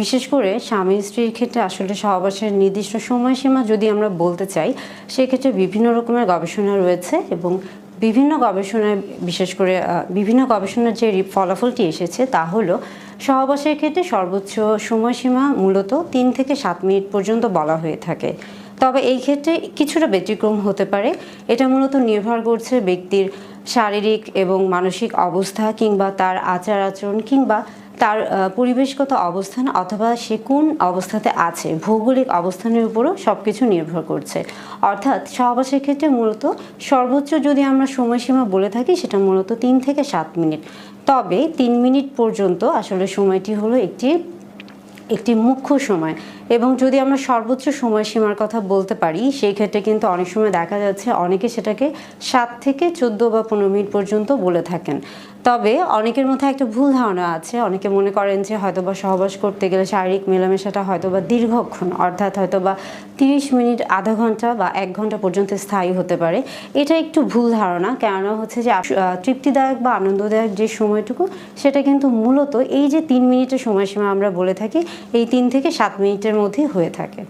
বিশেষ করে স্বামী স্ত্রীর ক্ষেত্রে আসলে সহবাসের নির্দিষ্ট সময়সীমা যদি আমরা বলতে চাই, সেক্ষেত্রে বিভিন্ন রকমের গবেষণা রয়েছে এবং বিভিন্ন গবেষণায়, বিশেষ করে বিভিন্ন গবেষণার যে ফলাফলটি এসেছে তা হলো সহবাসের ক্ষেত্রে সর্বোচ্চ সময়সীমা মূলত তিন থেকে সাত মিনিট পর্যন্ত বলা হয়ে থাকে। তবে এই ক্ষেত্রে কিছুটা ব্যতিক্রম হতে পারে। এটা মূলত নির্ভর করছে ব্যক্তির শারীরিক এবং মানসিক অবস্থা কিংবা তার আচার আচরণ কিংবা তার পরিবেশগত অবস্থান অথবা সে কোন অবস্থাতে আছে, ভৌগোলিক অবস্থানের উপরও সব কিছু নির্ভর করছে। অর্থাৎ সহবাসের ক্ষেত্রে মূলত সর্বোচ্চ যদি আমরা সময়সীমা বলে থাকি, সেটা মূলত তিন থেকে সাত মিনিট। তবে তিন মিনিট পর্যন্ত আসলে সময়টি হলো একটি একটি মুখ্য সময়। এবং যদি আমরা সর্বোচ্চ সময়সীমার কথা বলতে পারি, সেই ক্ষেত্রে কিন্তু অনেক সময় দেখা যাচ্ছে অনেকে সেটাকে সাত থেকে চোদ্দ বা পনেরো মিনিট পর্যন্ত বলে থাকেন। তবে অনেকের মধ্যে একটা ভুল ধারণা আছে। অনেকে মনে করেন যে হয়তোবা সহবাস করতে গেলে শারীরিক মেলামেশাটা হয়তোবা দীর্ঘক্ষণ, অর্থাৎ হয়তোবা তিরিশ মিনিট, আধা ঘণ্টা বা এক ঘণ্টা পর্যন্ত স্থায়ী হতে পারে। এটা একটু ভুল ধারণা, কেননা হচ্ছে যে তৃপ্তিদায়ক বা আনন্দদায়ক যে সময়টুকু, সেটা কিন্তু মূলত এই যে তিন মিনিটের সময়সীমা আমরা বলে থাকি, এই তিন থেকে সাত মিনিটের মধ্যেই হয়ে থাকে।